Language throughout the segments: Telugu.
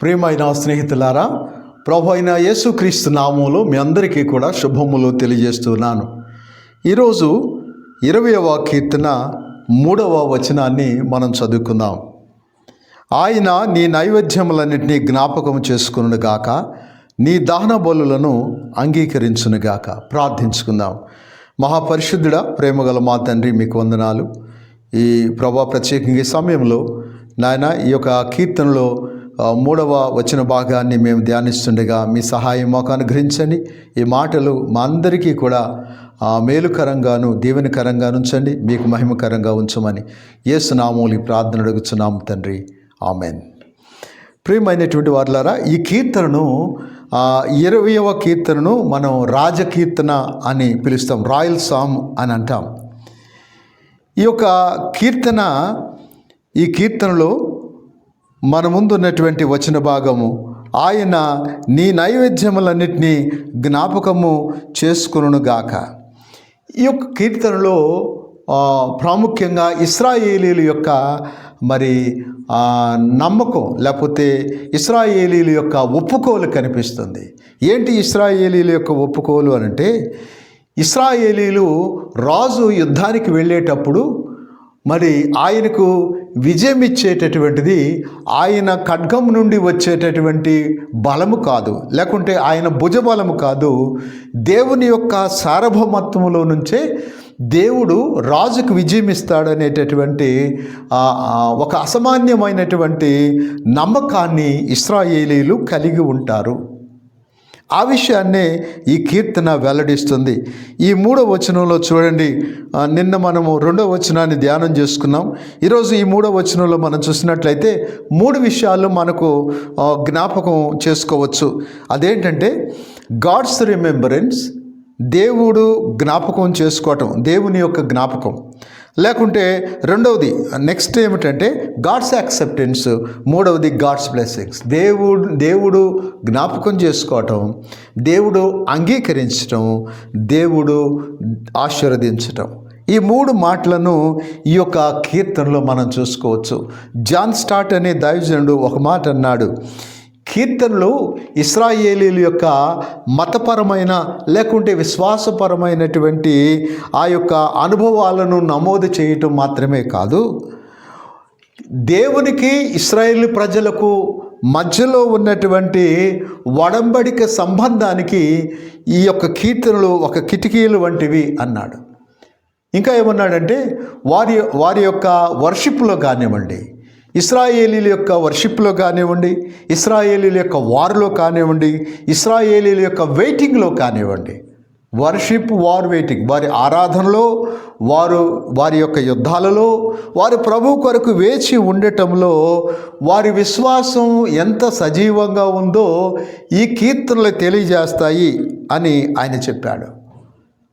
ప్రియమైన స్నేహితులారా ప్రభు అయిన యేసుక్రీస్తు నామంలో మీ అందరికీ కూడా శుభములు తెలియజేస్తున్నాను. ఈరోజు ఇరవయవ కీర్తన మూడవ వచనాన్ని మనం చదువుకుందాం. ఆయన నీ నైవేద్యములన్నింటినీ జ్ఞాపకం చేసుకునుగాక నీ దహన బలులను అంగీకరించునుగాక ప్రార్థించుకుందాం. మహాపరిశుద్ధుడ ప్రేమగల మా తండ్రి మీకు వందనాలు. ఈ ప్రభా ప్రత్యేకంగా ఈ సమయంలో నాయన ఈ యొక్క కీర్తనలో మూడవ వచ్చిన భాగాన్ని మేము ధ్యానిస్తుండగా మీ సహాయం మాకు అనుగ్రహించండి. ఈ మాటలు మా అందరికీ కూడా మేలుకరంగాను దీవెనకరంగా ఉంచండి. మీకు మహిమకరంగా ఉంచమని ఏసునామూలి ప్రార్థన అడుగుచున్నాము తండ్రి. ఆమెన్. ప్రియమైనటువంటి వారులారా ఈ కీర్తనను ఇరవయవ కీర్తనను మనం రాజకీర్తన అని పిలుస్తాం రాయల్ సామ్ అని అంటాం. ఈ యొక్క కీర్తన ఈ కీర్తనలో మన ముందు ఉన్నటువంటి వచన భాగము ఆయన నీ నైవేద్యములన్నిటినీ జ్ఞాపకము చేసుకునుగాక. ఈ యొక్క కీర్తనలో ప్రాముఖ్యంగా ఇస్రాయేలీల యొక్క మరి నమ్మకం లేకపోతే ఇస్రాయేలీల యొక్క ఒప్పుకోలు కనిపిస్తుంది. ఏంటి ఇస్రాయేలీల యొక్క ఒప్పుకోలు అంటే ఇస్రాయేలీలు రాజు యుద్ధానికి వెళ్ళేటప్పుడు మరి ఆయనకు విజయం ఇచ్చేటటువంటిది ఆయన ఖడ్గం నుండి వచ్చేటటువంటి బలము కాదు. లేకుంటే ఆయన భుజబలము కాదు. దేవుని యొక్క సార్వభౌమత్వంలో నుంచే దేవుడు రాజుకు విజయం ఇస్తాడనేటటువంటి ఒక అసామాన్యమైనటువంటి నమ్మకాన్ని ఇస్రాయేలీలు కలిగి ఉంటారు. ఆ విషయాన్నే ఈ కీర్తన వెల్లడిస్తుంది. ఈ మూడో వచనంలో చూడండి. నిన్న మనము రెండో వచనాన్ని ధ్యానం చేసుకున్నాం. ఈరోజు ఈ మూడో వచనంలో మనం చూసినట్లయితే మూడు విషయాలు మనకు జ్ఞాపకం చేసుకోవచ్చు. అదేంటంటే గాడ్స్ రిమెంబరెన్స్ దేవుడు జ్ఞాపకం చేసుకోవటం దేవుని యొక్క జ్ఞాపకం. లేకుంటే రెండవది నెక్స్ట్ ఏమిటంటే గాడ్స్ యాక్సెప్టెన్స్ మూడవది గాడ్స్ బ్లెస్సింగ్స్ దేవుడు దేవుడు జ్ఞాపకం చేసుకోవటం దేవుడు అంగీకరించటం దేవుడు ఆశీర్వదించటం. ఈ మూడు మాటలను ఈ యొక్క కీర్తనలో మనం చూసుకోవచ్చు. జాన్ స్టార్ట్ అనే దైవజనుడు ఒక మాట అన్నాడు కీర్తనలు ఇస్రాయేలీల యొక్క మతపరమైన లేకుంటే విశ్వాసపరమైనటువంటి ఆ యొక్క అనుభవాలను నమోదు చేయటం మాత్రమే కాదు. దేవునికి ఇస్రాయేల్ ప్రజలకు మధ్యలో ఉన్నటువంటి వడంబడిక సంబంధానికి ఈ యొక్క కీర్తనలు ఒక కిటికీలు వంటివి అన్నాడు. ఇంకా ఏమన్నాడంటే వారి వారి యొక్క వర్షిప్లో కానివ్వండి. ఇస్రాయేలీల యొక్క వర్షిప్లో కానివ్వండి ఇస్రాయేలీల యొక్క వార్లో కానివ్వండి ఇస్రాయేలీల యొక్క వెయిటింగ్లో కానివ్వండి. వర్షిప్ వార్ వెయిటింగ్ వారి ఆరాధనలో వారు వారి యొక్క యుద్ధాలలో వారి ప్రభు కొరకు వేచి ఉండటంలో వారి విశ్వాసం ఎంత సజీవంగా ఉందో ఈ కీర్తనలు తెలియజేస్తాయి అని ఆయన చెప్పాడు.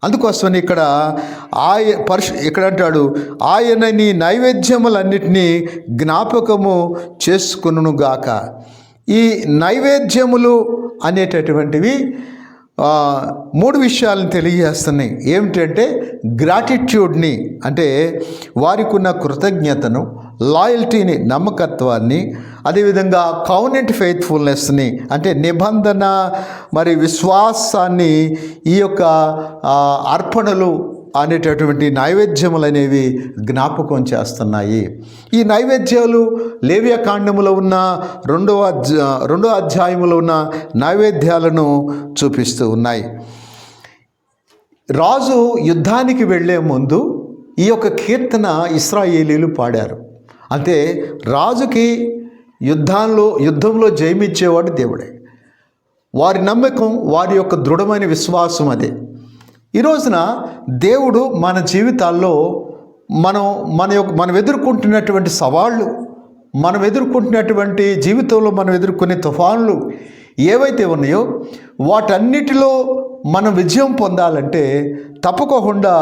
అందుకోసమని ఇక్కడ ఆయ పరిశు ఇక్కడ అంటాడు ఆయన నీ నైవేద్యములన్నిటినీ జ్ఞాపకము చేసుకునుగాక ఈ నైవేద్యములు అనేటటువంటివి మూడు విషయాలను తెలియజేస్తున్నాయి. ఏమిటంటే గ్రాటిట్యూడ్ని అంటే వారికి ఉన్న కృతజ్ఞతను లాయల్టీని నమ్మకత్వాన్ని అదేవిధంగా కౌనెంట్ ఫెయిత్ఫుల్నెస్ని అంటే నిబంధన మరి విశ్వాసాన్ని ఈ యొక్క అర్పణలు అనేటటువంటి నైవేద్యములు అనేవి జ్ఞాపకం చేస్తున్నాయి. ఈ నైవేద్యాలు లేవ్య కాండములో ఉన్న రెండవ రెండో అధ్యాయములో ఉన్న నైవేద్యాలను చూపిస్తూ ఉన్నాయి. రాజు యుద్ధానికి వెళ్ళే ముందు ఈ యొక్క కీర్తన ఇస్రాయేలీలు పాడారు. అంటే రాజుకి యుద్ధంలో యుద్ధంలో జయమిచ్చేవాడు దేవుడే. వారి నమ్మకం వారి యొక్క దృఢమైన విశ్వాసం అదే. ఈ రోజున దేవుడు మన జీవితాల్లో మనం మన యొక్క మనం ఎదుర్కొంటున్నటువంటి సవాళ్ళు మనం ఎదుర్కొంటున్నటువంటి జీవితంలో మనం ఎదుర్కొనే తుఫాన్లు ఏవైతే ఉన్నాయో వాటన్నిటిలో మనం విజయం పొందాలంటే తప్పకుండా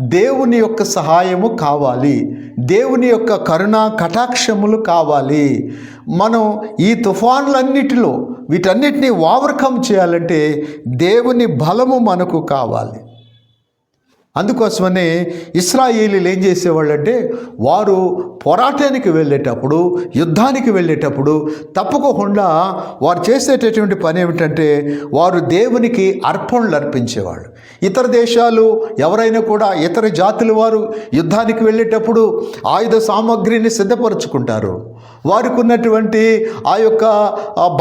దేవుని యొక్క సహాయము కావాలి. దేవుని యొక్క కరుణ కటాక్షములు కావాలి. మనం ఈ తుఫాన్లన్నిటిలో వీటన్నిటిని ఓవర్కమ్ చేయాలంటే దేవుని బలము మనకు కావాలి. అందుకోసమనే ఇస్రాయేలీలు ఏం చేసేవాళ్ళంటే వారు పోరాటానికి వెళ్ళేటప్పుడు యుద్ధానికి వెళ్ళేటప్పుడు తప్పకుండా వారు చేసేటటువంటి పని ఏమిటంటే వారు దేవునికి అర్పణలు అర్పించేవాళ్ళు. ఇతర దేశాలు ఎవరైనా కూడా ఇతర జాతుల వారు యుద్ధానికి వెళ్ళేటప్పుడు ఆయుధ సామాగ్రిని సిద్ధపరచుకుంటారు. వారికి ఉన్నటువంటి ఆ యొక్క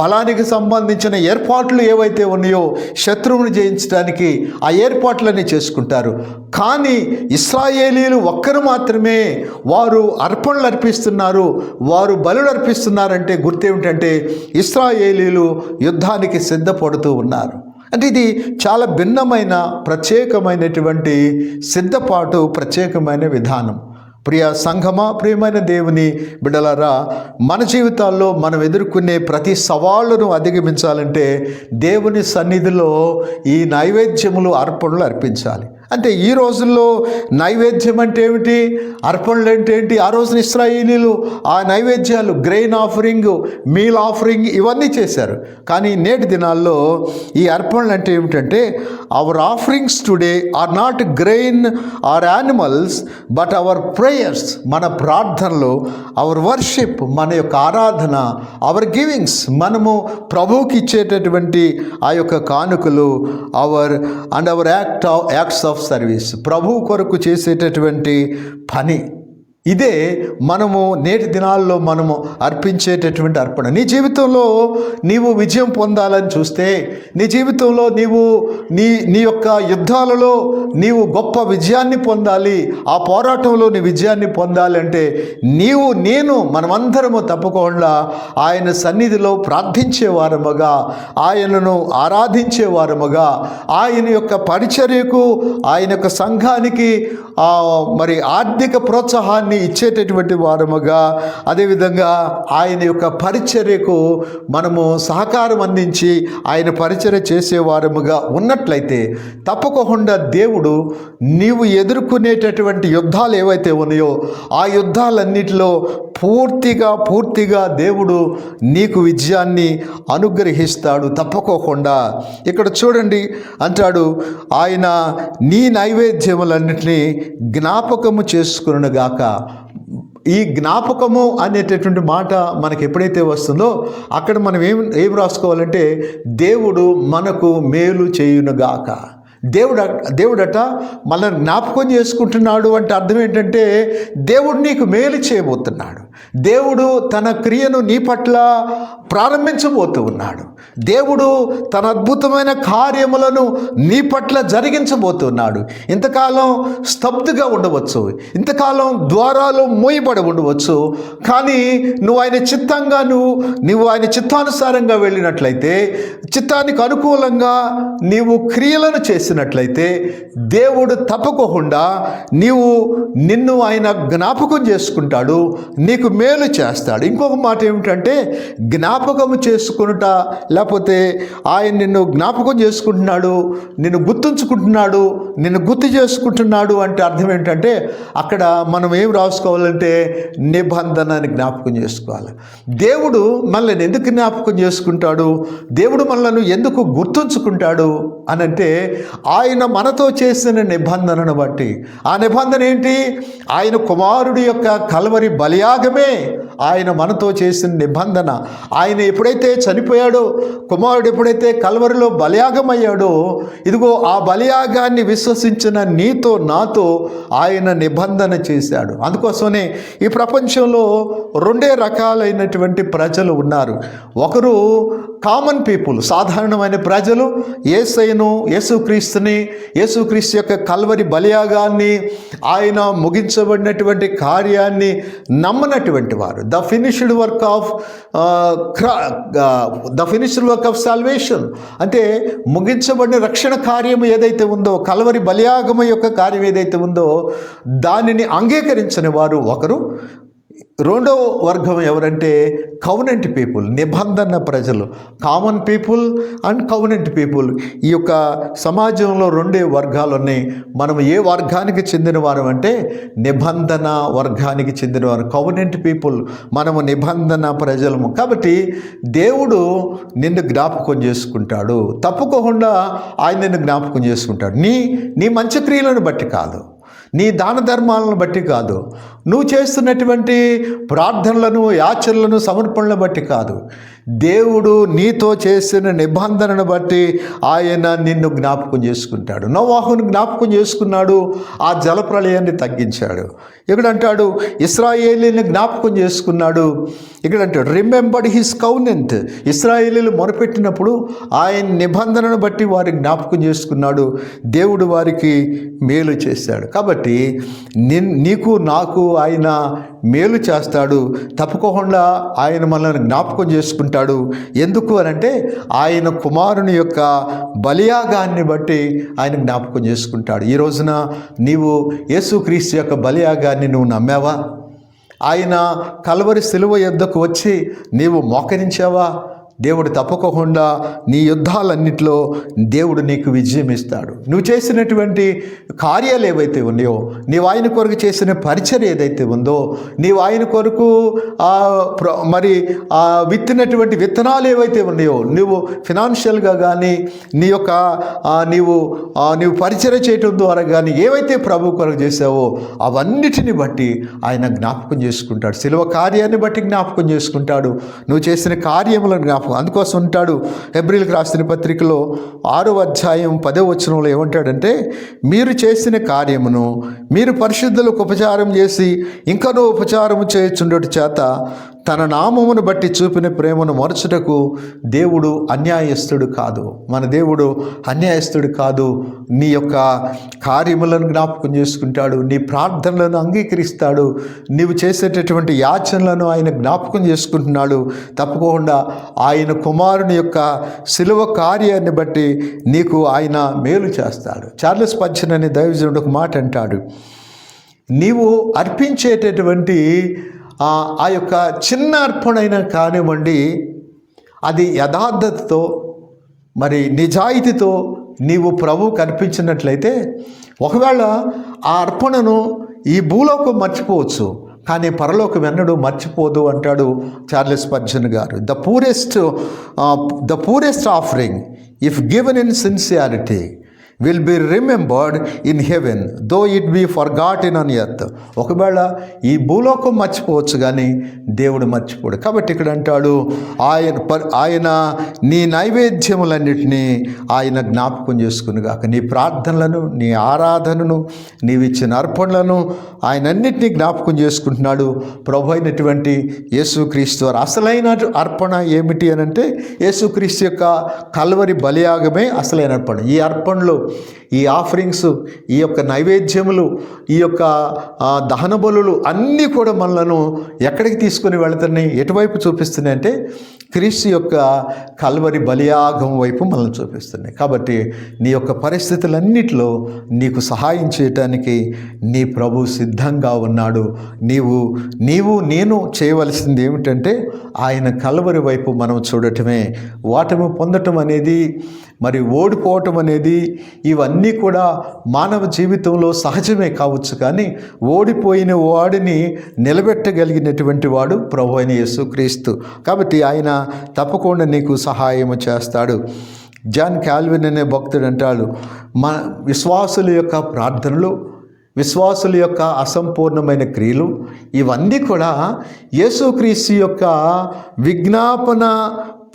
బలానికి సంబంధించిన ఏర్పాట్లు ఏవైతే ఉన్నాయో శత్రువుని జయించడానికి ఆ ఏర్పాట్లన్నీ చేసుకుంటారు. కానీ ఇస్రాయేలీలు ఒక్కరు మాత్రమే వారు అర్పణలు అర్పిస్తున్నారు వారు బలులు అర్పిస్తున్నారంటే గుర్తేమిటంటే ఇస్రాయేలీలు యుద్ధానికి సిద్ధపడుతూ ఉన్నారు. అంటే ఇది చాలా భిన్నమైన ప్రత్యేకమైనటువంటి సిద్ధపాటు ప్రత్యేకమైన విధానం. ప్రియ సంఘమా ప్రియమైన దేవుని బిడలరా మన జీవితాల్లో మనం ఎదుర్కొనే ప్రతి సవాళ్ళను అధిగమించాలంటే దేవుని సన్నిధిలో ఈ నైవేద్యములు అర్పణలు అర్పించాలి. అంటే ఈ రోజుల్లో నైవేద్యం అంటే ఏమిటి అర్పణలు అంటే ఏంటి ఆ రోజున ఇస్రాయేలీలు ఆ నైవేద్యాలు గ్రెయిన్ ఆఫరింగ్ మీల్ ఆఫరింగ్ ఇవన్నీ చేశారు. కానీ నేటి దినాల్లో ఈ అర్పణలు అంటే ఏమిటంటే our offerings today are not grain or animals but our prayers మన ప్రార్థనలు అవర్ వర్షిప్ మన యొక్క ఆరాధన అవర్ గివింగ్స్ మనము ప్రభువుకి ఇచ్చేటటువంటి ఆ యొక్క కానుకలు our and our act acts of of service ప్రభు కొరకు చేసేటటువంటి పని. ఇదే మనము నేటి దినాల్లో మనము అర్పించేటటువంటి అర్పణ. నీ జీవితంలో నీవు విజయం పొందాలని చూస్తే నీ జీవితంలో నీవు నీ నీ యొక్క యుద్ధాలలో నీవు గొప్ప విజయాన్ని పొందాలి ఆ పోరాటంలో నీ విజయాన్ని పొందాలి అంటే నీవు నేను మనమందరము తప్పకుండా ఆయన సన్నిధిలో ప్రార్థించే వారముగా ఆయనను ఆరాధించే వారముగా ఆయన యొక్క పరిచర్యకు ఆయన యొక్క సంఘానికి మరి ఆర్థిక ప్రోత్సాహాన్ని ఇచ్చేటటువంటి వారముగా అదేవిధంగా ఆయన యొక్క పరిచర్యకు మనము సహకారం అందించి ఆయన పరిచర్య చేసేవారముగా ఉన్నట్లయితే తప్పకుండా దేవుడు నీవు ఎదుర్కొనేటటువంటి యుద్ధాలు ఏవైతే ఉన్నాయో ఆ యుద్ధాలన్నిటిలో పూర్తిగా పూర్తిగా దేవుడు నీకు విజయాన్ని అనుగ్రహిస్తాడు తప్పకోకుండా. ఇక్కడ చూడండి అంటాడు ఆయన నీ నైవేద్యములన్నింటినీ జ్ఞాపకము చేసుకునుగాక ఈ జ్ఞాపకము అనేటటువంటి మాట మనకి ఎప్పుడైతే వస్తుందో అక్కడ మనం ఏం ఏం రాసుకోవాలంటే దేవుడు మనకు మేలు చేయునుగాక. దేవుడు దేవుడట మనల్ని జ్ఞాపకం చేసుకుంటున్నాడు అంటే అర్థం ఏంటంటే దేవుడు నీకు మేలు చేయబోతున్నాడు. దేవుడు తన క్రియను నీ పట్ల ప్రారంభించబోతూ ఉన్నాడు. దేవుడు తన అద్భుతమైన కార్యములను నీ పట్ల జరిగించబోతున్నాడు ఇంతకాలం స్తబ్దుగా ఉండవచ్చు. ఇంతకాలం ద్వారాలు మూయబడి ఉండవచ్చు. కానీ నువ్వు ఆయన చిత్తంగా నువ్వు నువ్వు ఆయన చిత్తానుసారంగా వెళ్ళినట్లయితే చిత్తానికి అనుకూలంగా నీవు క్రియలను చేసి చేసినట్లయితే దేవుడు తప్పకుండా నీవు నిన్ను ఆయన జ్ఞాపకం చేసుకుంటాడు నీకు మేలు చేస్తాడు. ఇంకొక మాట ఏమిటంటే జ్ఞాపకము చేసుకునుట లేకపోతే ఆయన నిన్ను జ్ఞాపకం చేసుకుంటున్నాడు నిన్ను గుర్తుంచుకుంటున్నాడు నిన్ను గుర్తు చేసుకుంటున్నాడు అంటే అర్థం ఏంటంటే అక్కడ మనం ఏం రాసుకోవాలంటే నిబంధనని జ్ఞాపకం చేసుకోవాలి. దేవుడు మనల్ని ఎందుకు జ్ఞాపకం చేసుకుంటాడు? దేవుడు మనల్ని ఎందుకు గుర్తుంచుకుంటాడు? అనంటే ఆయన మనతో చేసిన నిబంధనను బట్టి. ఆ నిబంధన ఏంటి? ఆయన కుమారుడి యొక్క కలవరి బలియాగమే ఆయన మనతో చేసిన నిబంధన. ఆయన ఎప్పుడైతే చనిపోయాడో కుమారుడు ఎప్పుడైతే కలవరిలో బలియాగం అయ్యాడో ఇదిగో ఆ బలియాగాన్ని విశ్వసించిన నీతో నాతో ఆయన నిబంధన చేశాడు. అందుకోసమనే ఈ ప్రపంచంలో రెండే రకాలైనటువంటి ప్రజలు ఉన్నారు. ఒకరు కామన్ పీపుల్ సాధారణమైన ప్రజలు ఏసైను యేసుక్రీస్తుని యేసుక్రీస్తు యొక్క కల్వరి బలియాగాన్ని ఆయన ముగించబడినటువంటి కార్యాన్ని నమ్మనటువంటి వారు. The finished work of the finished work of salvation. అంటే ముగించబడిన రక్షణ కార్యం ఏదైతే ఉందో కలవరి బలియాగమ యొక్క కార్యం ఏదైతే ఉందో దానిని అంగీకరించని వారు ఒకరు రెండవ వర్గం ఎవరంటే కవనెంట్ పీపుల్ నిబంధన ప్రజలు. Common people and covenant people ఈ యొక్క సమాజంలో రెండే వర్గాలు ఉన్నాయి. మనం ఏ వర్గానికి చెందినవారం అంటే నిబంధన వర్గానికి చెందినవారు. కవనెంట్ పీపుల్ మనము నిబంధన ప్రజలము. కాబట్టి దేవుడు నిన్ను జ్ఞాపకం చేసుకుంటాడు. తప్పుకోకుండా ఆయన నిన్ను జ్ఞాపకం చేసుకుంటాడు. నీ నీ మంచి క్రియలను బట్టి కాదు. నీ దాన ధర్మాలను బట్టి కాదు. నువ్వు చేస్తున్నటువంటి ప్రార్థనలను యాచనలను సమర్పణలను బట్టి కాదు. దేవుడు నీతో చేసిన నిబంధనను బట్టి ఆయన నిన్ను జ్ఞాపకం చేసుకుంటాడు. నోవాహును జ్ఞాపకం చేసుకున్నాడు ఆ జలప్రలయాన్ని తగ్గించాడు. ఇక్కడ అంటాడు ఇస్రాయేలీని జ్ఞాపకం చేసుకున్నాడు. ఇక్కడ అంటాడు రిమెంబర్డ్ హిస్ కౌనెంట్ ఇస్రాయేలీలు మొరపెట్టినప్పుడు ఆయన నిబంధనను బట్టి వారి జ్ఞాపకం చేసుకున్నాడు. దేవుడు వారికి మేలు చేశాడు. కాబట్టి నిన్ నీకు నాకు ఆయన మేలు చేస్తాడు. తప్పకుండా ఆయన మనల్ని జ్ఞాపకం చేసుకుంటాడు. ఎందుకు అని అంటే ఆయన కుమారుని యొక్క బలియాగాన్ని బట్టి ఆయన జ్ఞాపకం చేసుకుంటాడు. ఈ రోజున నీవు యేసుక్రీస్తు యొక్క బలియాగాన్ని నువ్వు నమ్మావా? ఆయన కలవరి సిలువ యొద్దకు వచ్చి నీవు మోకరించావా? దేవుడు తప్పకుండా నీ యుద్ధాలన్నింటిలో దేవుడు నీకు విజయం ఇస్తాడు. నువ్వు చేసినటువంటి కార్యాలు ఏవైతే ఉన్నాయో నీవు ఆయన కొరకు చేసిన పరిచర్య ఏదైతే ఉందో నీవు ఆయన కొరకు ప్ర- మరి ఆ విత్తినటువంటి విత్తనాలు ఏవైతే ఉన్నాయో నువ్వు ఫినాన్షియల్గా కానీ నీ యొక్క నీవు నీవు పరిచర్య చేయటం ద్వారా కానీ ఏవైతే ప్రభు కొరకు చేసావో అవన్నిటిని బట్టి ఆయన జ్ఞాపకం చేసుకుంటాడు. సిలువ కార్యాన్ని బట్టి జ్ఞాపకం చేసుకుంటాడు. నువ్వు చేసిన కార్యములను జ్ఞాపకం అందుకోసం ఉంటాడు. ఎబ్రిల్కి రాసిన పత్రికలో ఆరో అధ్యాయం పదో వచనంలో ఏమంటాడంటే మీరు చేసిన కార్యమును మీరు పరిశుద్ధులకు ఉపచారం చేసి ఇంకనూ ఉపచారము చేయుచుండటి చేత తన నామమును బట్టి చూపిన ప్రేమను మరచుటకు దేవుడు అన్యాయస్తుడు కాదు. మన దేవుడు అన్యాయస్తుడు కాదు. నీ యొక్క కార్యములను జ్ఞాపకం చేసుకుంటాడు. నీ ప్రార్థనలను అంగీకరిస్తాడు. నీవు చేసేటటువంటి యాచనలను ఆయన జ్ఞాపకం చేసుకుంటున్నాడు. తప్పకుండా ఆయన కుమారుని యొక్క శిలువ కార్యాన్ని బట్టి నీకు ఆయన మేలు చేస్తాడు. చార్లెస్ పచ్చన్ అనే దైవజనుడు ఒక మాట అంటాడు. నీవు అర్పించేటటువంటి ఆ యొక్క చిన్న అర్పణైనా కానివ్వండి అది యథార్థతతో మరి నిజాయితీతో నీవు ప్రభు కనిపించినట్లయితే ఒకవేళ ఆ అర్పణను ఈ భూలోకం మర్చిపోవచ్చు కానీ పరలోకం ఎన్నడూ మర్చిపోదు అంటాడు Charles Spurgeon garu. The purest the purest offering if given in sincerity will be remembered in heaven though it be forgotten in on earth ఒకవేళ ఈ భూలోకం మర్చిపోవచ్చు కానీ దేవుడు మర్చిపోడు. కాబట్టి ఇక్కడ అంటాడు ఆయన ప- ఆయన నీ నైవేద్యములన్నిటినీ ఆయన జ్ఞాపకం చేసుకుని కాక నీ ప్రార్థనలను నీ ఆరాధనను నీవిచ్చిన అర్పణలను ఆయన అన్నిటినీ జ్ఞాపకం చేసుకుంటున్నాడు. ప్రభు అయినటువంటి యేసుక్రీస్తు వారు. అసలైన అర్పణ ఏమిటి అని అంటే యేసుక్రీస్తు యొక్క కల్వరి బలియాగమే అసలైన అర్పణ. ఈ అర్పణలు ఈ ఆఫరింగ్స్ ఈ యొక్క నైవేద్యములు ఈ యొక్క దహన బలులు అన్నీ కూడా మనలను ఎక్కడికి తీసుకొని వెళుతున్నాయి ఎటువైపు చూపిస్తున్నాయి అంటే క్రీస్తు యొక్క కల్వరి బలియాగం వైపు మనల్ని చూపిస్తున్నాయి. కాబట్టి నీ యొక్క పరిస్థితులన్నిటిలో నీకు సహాయం చేయటానికి నీ ప్రభు సిద్ధంగా ఉన్నాడు. నీవు నీవు నేను చేయవలసింది ఏమిటంటే ఆయన కల్వరి వైపు మనం చూడటమే. వాటము పొందటం అనేది మరి ఓడిపోవటం అనేది ఇవన్నీ కూడా మానవ జీవితంలో సహజమే కావచ్చు కానీ ఓడిపోయిన వాడిని నిలబెట్టగలిగినటువంటి వాడు ప్రభు అయిన యేసుక్రీస్తు. కాబట్టి ఆయన తప్పకుండా నీకు సహాయం చేస్తాడు. జాన్ కాల్విన్ అనే భక్తుడు అంటాడు మన విశ్వాసుల యొక్క ప్రార్థనలు విశ్వాసుల యొక్క అసంపూర్ణమైన క్రియలు ఇవన్నీ కూడా యేసుక్రీస్తు యొక్క విజ్ఞాపన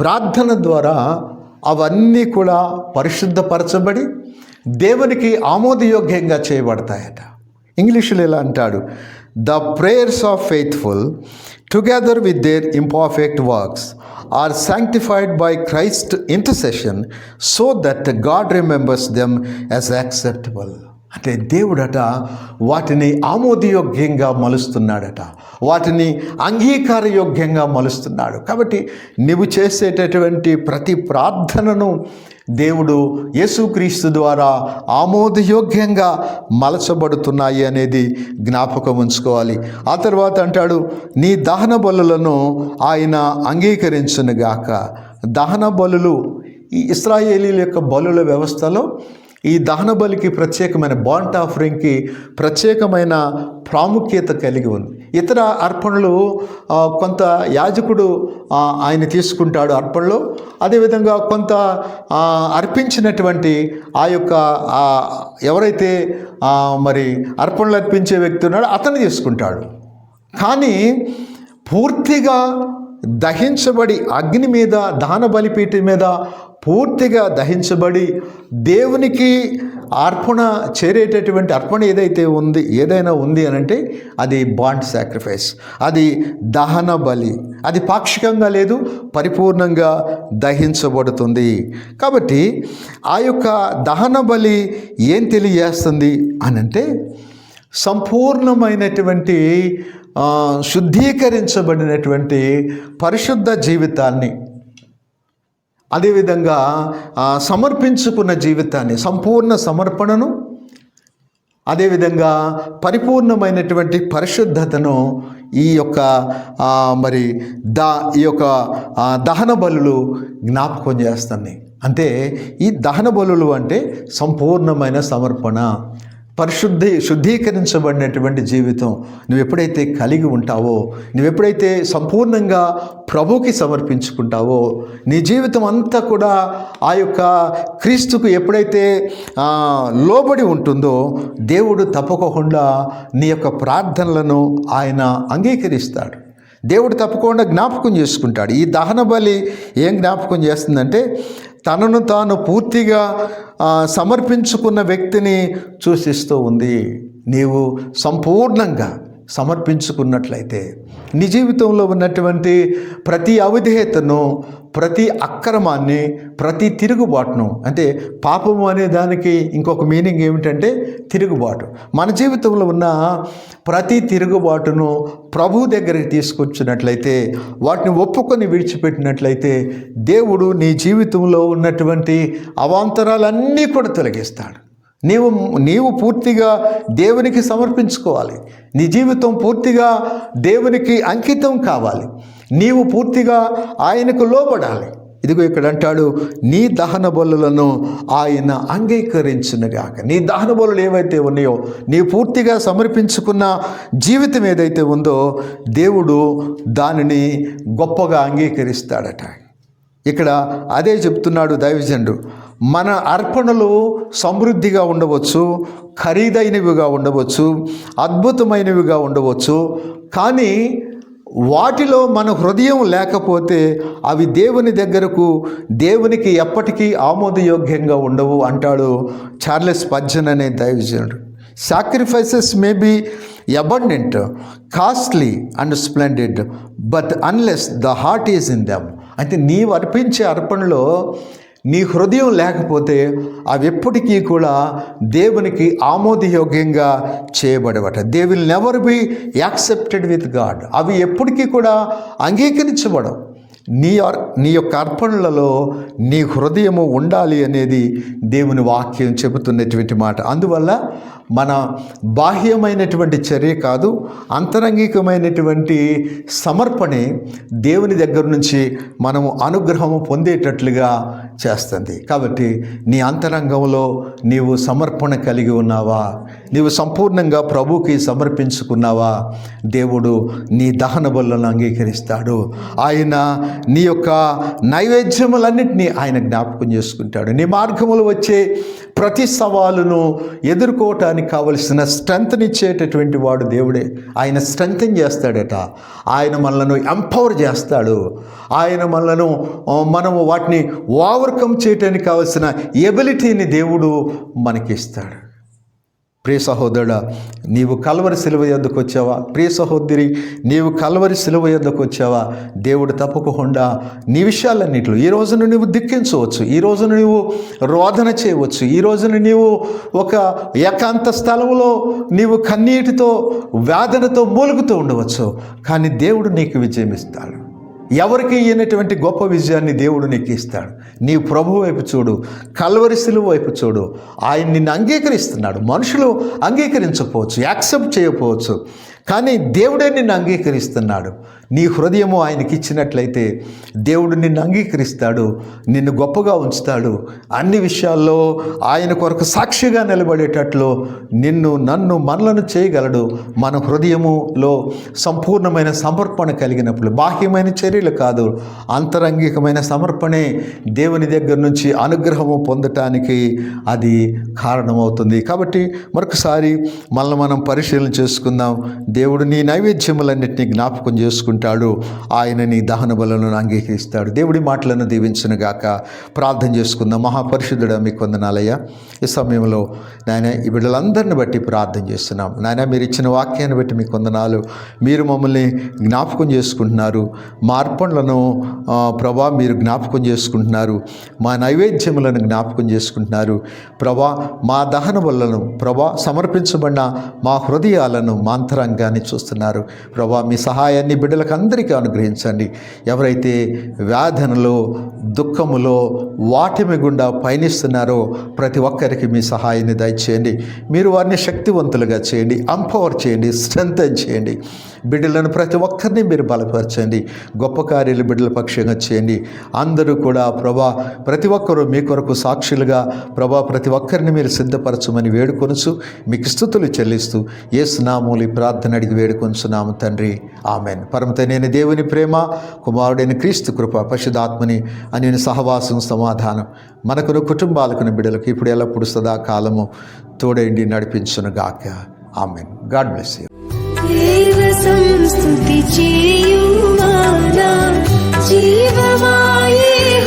ప్రార్థన ద్వారా అవన్నీ కూడా పరిశుద్ధపరచబడి దేవునికి ఆమోదయోగ్యంగా చేయబడతాయట. ఇంగ్లీషులో ఇలా అంటాడు? The prayers of faithful together with their imperfect works are sanctified by Christ intercession so that God remembers them as acceptable అంటే దేవుడట వాటిని ఆమోదయోగ్యంగా మలుస్తున్నాడట. వాటిని అంగీకారయోగ్యంగా మలుస్తున్నాడు. కాబట్టి నువ్వు చేసేటటువంటి ప్రతి ప్రార్థనను దేవుడు యేసుక్రీస్తు ద్వారా ఆమోదయోగ్యంగా మలచబడుతున్నాయి అనేది జ్ఞాపకం ఉంచుకోవాలి. ఆ తర్వాత అంటాడు నీ దహన బలులను ఆయన అంగీకరించునుగాక. దహన బలులు ఈ ఇస్రాయేలీల యొక్క బలుల వ్యవస్థలో ఈ దహన బలికి ప్రత్యేకమైన బాంట్ ఆఫరింగ్కి ప్రత్యేకమైన ప్రాముఖ్యత కలిగి ఉంది. ఇతర అర్పణలు కొంత యాజకుడు ఆయన తీసుకుంటాడు అర్పణలో. అదేవిధంగా కొంత అర్పించినటువంటి ఆ యొక్క ఎవరైతే మరి అర్పణలు అర్పించే వ్యక్తి ఉన్నాడో అతను తీసుకుంటాడు. కానీ పూర్తిగా దహించబడి అగ్ని మీద దహన బలిపీఠం మీద పూర్తిగా దహించబడి దేవునికి అర్పణ చేరేటటువంటి అర్పణ ఏదైతే ఉంది ఏదైనా ఉంది అని అంటే అది బాండ్ సాక్రిఫైస్ అది దహన బలి. అది పాక్షికంగా లేదు పరిపూర్ణంగా దహించబడుతుంది. కాబట్టి ఆ యొక్క దహన బలి ఏం తెలియజేస్తుంది అని అంటే సంపూర్ణమైనటువంటి శుద్ధీకరించబడినటువంటి పరిశుద్ధ జీవితాన్ని అదేవిధంగా సమర్పించుకున్న జీవితాన్ని సంపూర్ణ సమర్పణను అదేవిధంగా పరిపూర్ణమైనటువంటి పరిశుద్ధతను ఈ యొక్క మరి దా ఈ యొక్క దహన బలులు జ్ఞాపకం చేస్తాయి అంటే ఈ దహన బలులు అంటే సంపూర్ణమైన సమర్పణ. పరిశుద్ధి శుద్ధీకరించబడినటువంటి జీవితం నువ్వు ఎప్పుడైతే కలిగి ఉంటావో నువ్వు ఎప్పుడైతే సంపూర్ణంగా ప్రభుకి సమర్పించుకుంటావో నీ జీవితం అంతా కూడా ఆ యొక్క క్రీస్తుకు ఎప్పుడైతే లోబడి ఉంటుందో దేవుడు తప్పకుండా నీ యొక్క ప్రార్థనలను ఆయన అంగీకరిస్తాడు. దేవుడు తప్పకుండా జ్ఞాపకం చేసుకుంటాడు. ఈ దహన బలి ఏం జ్ఞాపకం చేస్తుందంటే తనను తాను పూర్తిగా సమర్పించుకున్న వ్యక్తిని సూచిస్తూ ఉంది. నీవు సంపూర్ణంగా సమర్పించుకున్నట్లయితే నీ జీవితంలో ఉన్నటువంటి ప్రతి అవిధేయతను ప్రతి అక్రమాన్ని ప్రతి తిరుగుబాటును అంటే పాపము అనే దానికి ఇంకొక మీనింగ్ ఏమిటంటే తిరుగుబాటు. మన జీవితంలో ఉన్న ప్రతి తిరుగుబాటును ప్రభు దగ్గరికి తీసుకొచ్చినట్లయితే వాటిని ఒప్పుకొని విడిచిపెట్టినట్లయితే దేవుడు నీ జీవితంలో ఉన్నటువంటి అవాంతరాలన్నీ కూడా తొలగిస్తాడు. నీవు నీవు పూర్తిగా దేవునికి సమర్పించుకోవాలి. నీ జీవితం పూర్తిగా దేవునికి అంకితం కావాలి. నీవు పూర్తిగా ఆయనకు లోబడాలి. ఇదిగో ఇక్కడ అంటాడు నీ దహన బలులను ఆయన అంగీకరించునుగాక. నీ దహన బలులు ఏవైతే ఉన్నాయో నీ పూర్తిగా సమర్పించుకున్న జీవితం ఏదైతే ఉందో దేవుడు దానిని గొప్పగా అంగీకరిస్తాడట. ఇక్కడ అదే చెప్తున్నాడు దైవజనుడు మన అర్పణలు సమృద్ధిగా ఉండవచ్చు ఖరీదైనవిగా ఉండవచ్చు అద్భుతమైనవిగా ఉండవచ్చు కానీ వాటిలో మన హృదయం లేకపోతే అవి దేవుని దగ్గరకు దేవునికి ఎప్పటికీ ఆమోదయోగ్యంగా ఉండవు అంటాడు చార్లెస్ పద్జన్ అనే దైవజనుడు. Sacrifices may be abundant costly and splendid but unless the heart is in them అయితే నీవు అర్పించే అర్పణలో నీ హృదయం లేకపోతే అవి ఎప్పటికీ కూడా దేవునికి ఆమోదయోగ్యంగా చేయబడవట. They will never be accepted with God అవి ఎప్పటికీ కూడా అంగీకరించబడవు. నీ నీ యొక్క అర్పణలలో నీ హృదయము ఉండాలి అనేది దేవుని వాక్యం చెబుతున్నటువంటి మాట. అందువల్ల మన బాహ్యమైనటువంటి చర్య కాదు అంతరంగికమైనటువంటి సమర్పణే దేవుని దగ్గర నుంచి మనము అనుగ్రహము పొందేటట్లుగా చేస్తుంది. కాబట్టి నీ అంతరంగంలో నీవు సమర్పణ కలిగి ఉన్నావా? నీవు సంపూర్ణంగా ప్రభుకి సమర్పించుకున్నావా? దేవుడు నీ దహన బలులను అంగీకరిస్తాడు. ఆయన నీ యొక్క నైవేద్యములన్నింటినీ ఆయన జ్ఞాపకం చేసుకుంటాడు. నీ మార్గములు వచ్చే ప్రతి సవాలును ఎదుర్కోవటానికి కావలసిన స్ట్రెంగ్త్నిచ్చేటటువంటి వాడు దేవుడే. ఆయన స్ట్రెంగ్తన్ చేస్తాడట. ఆయన మనలను ఎంపవర్ చేస్తాడు. ఆయన మనలను మనము వాటిని ఓవర్కమ్ చేయటానికి కావలసిన ఎబిలిటీని దేవుడు మనకిస్తాడు. ప్రియ సహోదరుడా నీవు కలవరి సిలువ ఎందుకు వచ్చావా? ప్రియ సహోదరి నీవు కలవరి సిలువ ఎందుకు వచ్చావా? దేవుడు తప్పకుండా నీ విషయాలన్నింటిలో ఈ రోజున నీవు దిక్కించవచ్చు ఈ రోజున నీవు రోదన చేయవచ్చు ఈ రోజున నీవు ఒక ఏకాంత స్థలంలో నీవు కన్నీటితో వేదనతో మూలుగుతూ ఉండవచ్చు కానీ దేవుడు నీకు విజయం ఇస్తాడు ఎవరికి ఇయ్యనటువంటి గొప్ప విజయాన్ని దేవుడు నీకు ఇస్తాడు? నీ ప్రభు వైపు చూడు కల్వరిశిలు వైపు చూడు. ఆయన నిన్ను అంగీకరిస్తున్నాడు. మనుషులు అంగీకరించకపోవచ్చు యాక్సెప్ట్ చేయకపోవచ్చు. కానీ దేవుడే నిన్ను అంగీకరిస్తున్నాడు. నీ హృదయము ఆయనకి ఇచ్చినట్లయితే దేవుడు నిన్ను అంగీకరిస్తాడు నిన్ను గొప్పగా ఉంచుతాడు. అన్ని విషయాల్లో ఆయన కొరకు సాక్షిగా నిలబడేటట్లు నిన్ను నన్ను మనలను చేయగలడు. మన హృదయములో సంపూర్ణమైన సమర్పణ కలిగినప్పుడు బాహ్యమైన చర్యలు కాదు అంతరంగికమైన సమర్పణే దేవుని దగ్గర నుంచి అనుగ్రహము పొందటానికి అది కారణమవుతుంది. కాబట్టి మరొకసారి మనల్ని మనం పరిశీలన చేసుకుందాం. దేవుడు నీ నైవేద్యములన్నింటినీ జ్ఞాపకం చేసుకుంటాడు. ఆయన నీ దహన బలను అంగీకరిస్తాడు. దేవుడి మాటలను దీవించును గాక. ప్రార్థన చేసుకుందాం. మహాపరిశుద్ధుడ మీకు వందనాలయ్యా ఈ సమయంలో నాయన ఈ బిడ్డలందరిని బట్టి ప్రార్థన చేస్తున్నాం. నాయన మీరు ఇచ్చిన వాక్యాన్ని బట్టి మీకు వందనాలు మీరు మమ్మల్ని జ్ఞాపకం చేసుకుంటున్నారు. మార్పణలను ప్రభా మీరు జ్ఞాపకం చేసుకుంటున్నారు. మా నైవేద్యములను జ్ఞాపకం చేసుకుంటున్నారు. ప్రభా మా దహన వల్లను ప్రభా సమర్పించబడిన మా హృదయాలను మాంతరంగాన్ని చూస్తున్నారు. ప్రభా మీ సహాయాన్ని బిడ్డలకు అందరికీ అనుగ్రహించండి. ఎవరైతే వ్యాధనలో దుఃఖములో వాటిమి గుండా పయనిస్తున్నారో ప్రతి ఒక్కరికి మీ సహాయాన్ని దయచేయండి. మీరు వారిని శక్తివంతులుగా చేయండి. అంపవర్ చేయండి. స్ట్రెంగ్ చేయండి. బిడ్డలను ప్రతి ఒక్కరిని మీరు బలపరచండి. గొప్ప కార్యాలు బిడ్డల పక్షంగా చేయండి. అందరూ కూడా ప్రభా ప్రతి ఒక్కరూ మీ కొరకు సాక్షులుగా ప్రభా ప్రతి ఒక్కరిని మీరు సిద్ధపరచమని వేడుకొనుచు మీకు స్థుతులు చెల్లిస్తూ ఏ స్నామూలి ప్రార్థన అడిగి వేడుకొంచున్నాము తండ్రి. ఆమెన్. నేను దేవుని ప్రేమ కుమారుడైన క్రీస్తు కృప పశుధాత్మని అని సహవాసం సమాధానం మనకును కుటుంబాలకును బిడలకు ఇప్పుడు ఎల్లప్పుడు సదా కాలము తోడేండి నడిపించును గాక. ఆమె గాడ్ బ్లెస్ యూ. సంస్థుతి జీవమాయే